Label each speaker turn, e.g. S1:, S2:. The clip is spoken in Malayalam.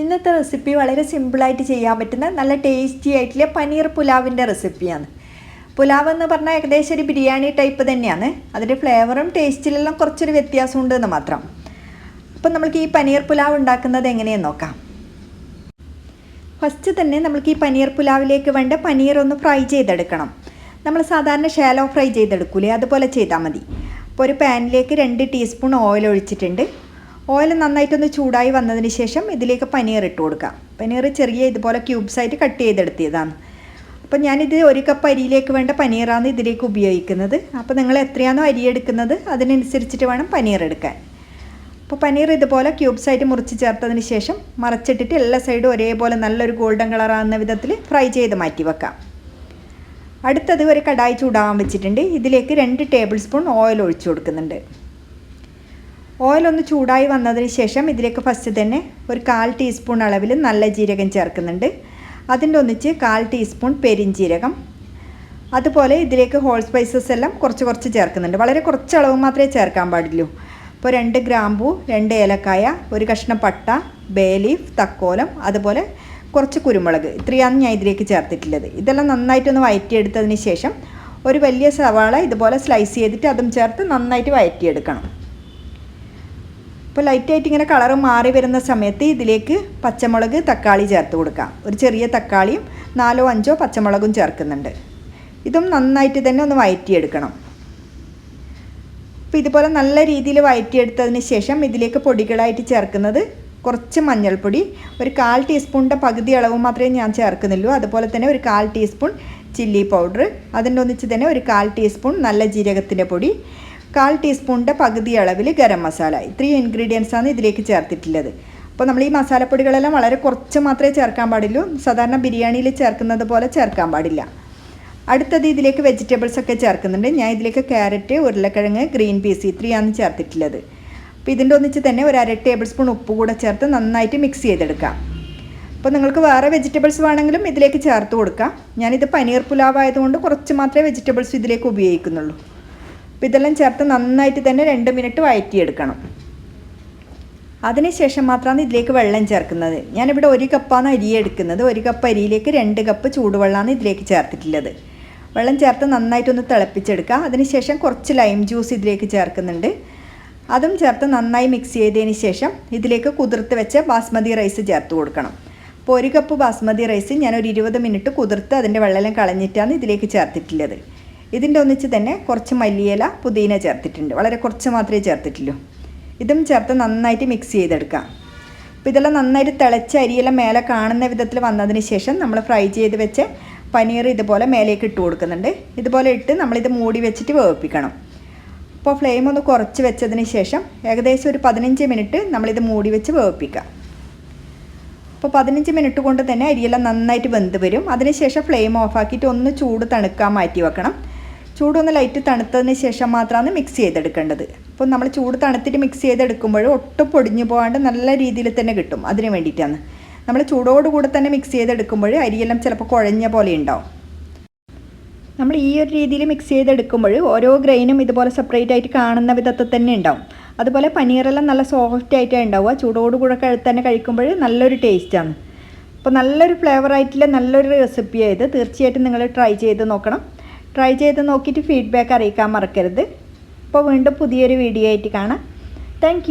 S1: ഇന്നത്തെ റെസിപ്പി വളരെ സിമ്പിളായിട്ട് ചെയ്യാൻ പറ്റുന്ന നല്ല ടേസ്റ്റി ആയിട്ടുള്ള പനീർ പുലാവിന്റെ റെസിപ്പിയാണ്. പുലാവ് എന്ന് പറഞ്ഞാൽ ഏകദേശം ഒരു ബിരിയാണി ടൈപ്പ് തന്നെയാണ്. അതിന്റെ ഫ്ലേവറും ടേസ്റ്റിലെല്ലാം കുറച്ചൊരു വ്യത്യാസമുണ്ട് എന്ന് മാത്രം. അപ്പം നമ്മൾക്ക് ഈ പനീർ പുലാവ് ഉണ്ടാക്കുന്നത് എങ്ങനെയെന്ന് നോക്കാം. ഫസ്റ്റ് തന്നെ നമ്മൾക്ക് ഈ പനീർ പുലാവിലേക്ക് വേണ്ട പനീർ ഒന്ന് ഫ്രൈ ചെയ്തെടുക്കണം. നമ്മൾ സാധാരണ ഷാലോ ഫ്രൈ ചെയ്തെടുക്കൂലേ? അതുപോലെ ചെയ്താൽ മതി. അപ്പോൾ ഒരു പാനിലേക്ക് രണ്ട് ടീസ്പൂൺ ഓയിൽ ഒഴിച്ചിട്ടുണ്ട്. ഓയിൽ നന്നായിട്ടൊന്ന് ചൂടായി വന്നതിന് ശേഷം ഇതിലേക്ക് പനീർ ഇട്ട് കൊടുക്കാം. പനീർ ചെറിയ ഇതുപോലെ ക്യൂബ്സായിട്ട് കട്ട് ചെയ്തെടുത്തിയതാണ്. അപ്പോൾ ഞാനിത് ഒരു കപ്പ് അരിയിലേക്ക് വേണ്ട പനീറാണ് ഇതിലേക്ക് ഉപയോഗിക്കുന്നത്. അപ്പോൾ നിങ്ങൾ എത്രയാണോ അരി എടുക്കുന്നത് അതിനനുസരിച്ചിട്ട് വേണം പനീർ എടുക്കാൻ. അപ്പോൾ പനീർ ഇതുപോലെ ക്യൂബ്സായിട്ട് മുറിച്ച് ചേർത്തതിന് ശേഷം മറച്ചിട്ടിട്ട് എല്ലാ സൈഡും ഒരേപോലെ നല്ലൊരു ഗോൾഡൻ കളറാകുന്ന വിധത്തിൽ ഫ്രൈ ചെയ്ത് മാറ്റി വെക്കാം. അടുത്തത് ഒരു കടായി ചൂടാവാൻ വെച്ചിട്ടുണ്ട്. ഇതിലേക്ക് രണ്ട് ടേബിൾ സ്പൂൺ ഓയിൽ ഒഴിച്ചു കൊടുക്കുന്നുണ്ട്. ഓയിൽ ഒന്ന് ചൂടായി വന്നതിന് ശേഷം ഇതിലേക്ക് ഫസ്റ്റ് തന്നെ ഒരു കാൽ ടീസ്പൂൺ അളവിൽ നല്ല ജീരകം ചേർക്കുന്നുണ്ട്. അതിന്റെ ഒന്നിച്ച് കാൽ ടീസ്പൂൺ പെരിഞ്ജീരകം. അതുപോലെ ഇതിലേക്ക് ഹോൾ സ്പൈസസ് എല്ലാം കുറച്ച് കുറച്ച് ചേർക്കുന്നുണ്ട്. വളരെ കുറച്ച് അളവ് മാത്രമേ ചേർക്കാൻ പാടുള്ളൂ. ഇപ്പോൾ രണ്ട് ഗ്രാമ്പു രണ്ട് ഏലക്കായ ഒരു കഷ്ണം പട്ട ബേലീഫ് തക്കോലം അതുപോലെ കുറച്ച് കുരുമുളക്. ഇത്രയാണ് ഞാൻ ഇതിലേക്ക് ചേർത്തിട്ടുള്ളത്. ഇതെല്ലാം നന്നായിട്ടൊന്ന് വയറ്റിയെടുത്തതിന് ശേഷം ഒരു വലിയ സവാള ഇതുപോലെ സ്ലൈസ് ചെയ്തിട്ട് അതും ചേർത്ത് നന്നായിട്ട് വഴറ്റിയെടുക്കണം ഇപ്പോൾ ലൈറ്റായിട്ട് ഇങ്ങനെ കളർ മാറി വരുന്ന സമയത്ത് ഇതിലേക്ക് പച്ചമുളക് തക്കാളി ചേർത്ത് കൊടുക്കാം. ഒരു ചെറിയ തക്കാളിയും നാലോ അഞ്ചോ പച്ചമുളകും ചേർക്കുന്നുണ്ട്. ഇതും നന്നായിട്ട് തന്നെ ഒന്ന് വഴറ്റിയെടുക്കണം അപ്പോൾ ഇതുപോലെ നല്ല രീതിയിൽ വഴറ്റിയെടുത്തതിന് ശേഷം ഇതിലേക്ക് പൊടികളായിട്ട് ചേർക്കുന്നത് കുറച്ച് മഞ്ഞൾപ്പൊടി ഒരു കാൽ ടീസ്പൂണിന്റെ പകുതി അളവ് മാത്രമേ ഞാൻ ചേർക്കുന്നുള്ളൂ. അതുപോലെ തന്നെ ഒരു കാൽ ടീസ്പൂൺ ചില്ലി പൗഡർ അതിന്റെ ഒന്നിച്ച് തന്നെ ഒരു കാൽ ടീസ്പൂൺ നല്ല ജീരകത്തിന്റെ പൊടി കാൽ ടീസ്പൂണിന്റെ പകുതി അളവിൽ ഗരം മസാല. ഇത്രയും ഇൻഗ്രീഡിയൻസ് ആണ് ഇതിലേക്ക് ചേർത്തിട്ടുള്ളത്. അപ്പോൾ നമ്മൾ ഈ മസാലപ്പൊടികളെല്ലാം വളരെ കുറച്ച് മാത്രമേ ചേർക്കാൻ പാടുള്ളൂ. സാധാരണ ബിരിയാണിയിൽ ചേർക്കുന്നത് പോലെ ചേർക്കാൻ പാടില്ല. അടുത്തത് ഇതിലേക്ക് വെജിറ്റബിൾസ് ഒക്കെ ചേർക്കുന്നുണ്ട്. ഞാൻ ഇതിലേക്ക് ക്യാരറ്റ് ഉരുളക്കിഴങ്ങ് ഗ്രീൻ പീസ് ഇത്രയാണ് ചേർത്തിട്ടുള്ളത്. അപ്പോൾ ഇതിന്റെ ഒന്നിച്ച് തന്നെ ഒരു അര ടേബിൾ സ്പൂൺ ഉപ്പ് കൂടെ ചേർത്ത് നന്നായിട്ട് മിക്സ് ചെയ്തെടുക്കാം. അപ്പോൾ നിങ്ങൾക്ക് വേറെ വെജിറ്റബിൾസ് വേണമെങ്കിലും ഇതിലേക്ക് ചേർത്ത് കൊടുക്കാം. ഞാനിത് പനീർ പുലാവ് ആയതുകൊണ്ട് കുറച്ച് മാത്രമേ വെജിറ്റബിൾസ് ഇതിലേക്ക് ഉപയോഗിക്കുന്നുള്ളൂ. അപ്പോൾ ഇതെല്ലാം ചേർത്ത് നന്നായിട്ട് തന്നെ രണ്ട് മിനിറ്റ് വഴറ്റിയെടുക്കണം അതിനുശേഷം മാത്രമാണ് ഇതിലേക്ക് വെള്ളം ചേർക്കുന്നത്. ഞാനിവിടെ ഒരു കപ്പാണ് അരി എടുക്കുന്നത്. ഒരു കപ്പ് അരിയിലേക്ക് രണ്ട് കപ്പ് ചൂടുവെള്ളമാണ് ഇതിലേക്ക് ചേർത്തിട്ടുള്ളത്. വെള്ളം ചേർത്ത് നന്നായിട്ടൊന്ന് തിളപ്പിച്ചെടുക്കുക. അതിനുശേഷം കുറച്ച് ലൈം ജ്യൂസ് ഇതിലേക്ക് ചേർക്കുന്നുണ്ട്. അതും ചേർത്ത് നന്നായി മിക്സ് ചെയ്തതിന് ശേഷം ഇതിലേക്ക് കുതിർത്ത് വെച്ച ബാസ്മതി റൈസ് ചേർത്ത് കൊടുക്കണം. അപ്പോൾ ഒരു കപ്പ് ബാസ്മതി റൈസ് ഞാനൊരു ഇരുപത് മിനിറ്റ് കുതിർത്ത് അതിന്റെ വെള്ളം കളഞ്ഞിട്ടാണ് ഇതിലേക്ക് ചേർത്തിട്ടുള്ളത്. ഇതിന്റെ ഒന്നിച്ച് തന്നെ കുറച്ച് മല്ലിയില പുതിന ചേർത്തിട്ടുണ്ട്. വളരെ കുറച്ച് മാത്രമേ ചേർത്തിട്ടുള്ളൂ. ഇതും ചേർത്ത് നന്നായിട്ട് മിക്സ് ചെയ്തെടുക്കാം. അപ്പോൾ ഇതെല്ലാം നന്നായിട്ട് തിളച്ച അരിയെല്ലാം മേലെ കാണുന്ന വിധത്തിൽ വന്നതിന് ശേഷം നമ്മൾ ഫ്രൈ ചെയ്ത് വെച്ച് പനീർ ഇതുപോലെ മേലേക്ക് ഇട്ട് കൊടുക്കുന്നുണ്ട്. ഇതുപോലെ ഇട്ട് നമ്മളിത് മൂടി വെച്ചിട്ട് വേവിപ്പിക്കണം. അപ്പോൾ ഫ്ലെയിം ഒന്ന് കുറച്ച് വെച്ചതിന് ശേഷം ഏകദേശം ഒരു പതിനഞ്ച് മിനിറ്റ് നമ്മളിത് മൂടി വെച്ച് വേവിപ്പിക്കാം. അപ്പോൾ പതിനഞ്ച് മിനിറ്റ് കൊണ്ട് തന്നെ അരിയെല്ലാം നന്നായിട്ട് വെന്ത് വരും. അതിനുശേഷം ഫ്ലെയിം ഓഫാക്കിയിട്ട് ഒന്ന് ചൂട് തണുക്കാൻ മാറ്റി വെക്കണം. ചൂടൊന്ന് ലൈറ്റ് തണുത്തതിന് ശേഷം മാത്രമാണ് മിക്സ് ചെയ്തെടുക്കേണ്ടത്. അപ്പോൾ നമ്മൾ ചൂട് തണുത്തിട്ട് മിക്സ് ചെയ്തെടുക്കുമ്പോൾ ഒട്ടും പൊടിഞ്ഞു പോകാണ്ട് നല്ല രീതിയിൽ തന്നെ കിട്ടും. അതിന് വേണ്ടിയിട്ടാണ്. നമ്മൾ ചൂടോടുകൂടെ തന്നെ മിക്സ് ചെയ്തെടുക്കുമ്പോൾ അരിയെല്ലാം ചിലപ്പോൾ കുഴഞ്ഞ പോലെ ഉണ്ടാവും. നമ്മൾ ഈ ഒരു രീതിയിൽ മിക്സ് ചെയ്തെടുക്കുമ്പോൾ ഓരോ ഗ്രെയിനും ഇതുപോലെ സെപ്പറേറ്റ് ആയിട്ട് കാണുന്ന വിധത്തിൽ തന്നെ ഉണ്ടാവും. അതുപോലെ പനീറെല്ലാം നല്ല സോഫ്റ്റ് ആയിട്ടാണ് ഉണ്ടാവുക. ചൂടോടുകൂടെ തന്നെ കഴിക്കുമ്പോൾ നല്ലൊരു ടേസ്റ്റാണ് അപ്പോൾ നല്ലൊരു ഫ്ലേവർ ആയിട്ടുള്ള നല്ലൊരു റെസിപ്പി ആയത് തീർച്ചയായിട്ടും നിങ്ങൾ ട്രൈ ചെയ്ത് നോക്കണം. ട്രൈ ചെയ്ത് നോക്കിയിട്ട് ഫീഡ്ബാക്ക് അറിയിക്കാൻ മറക്കരുത്. അപ്പോൾ വീണ്ടും പുതിയൊരു വീഡിയോ ആയിട്ട് കാണാം. താങ്ക്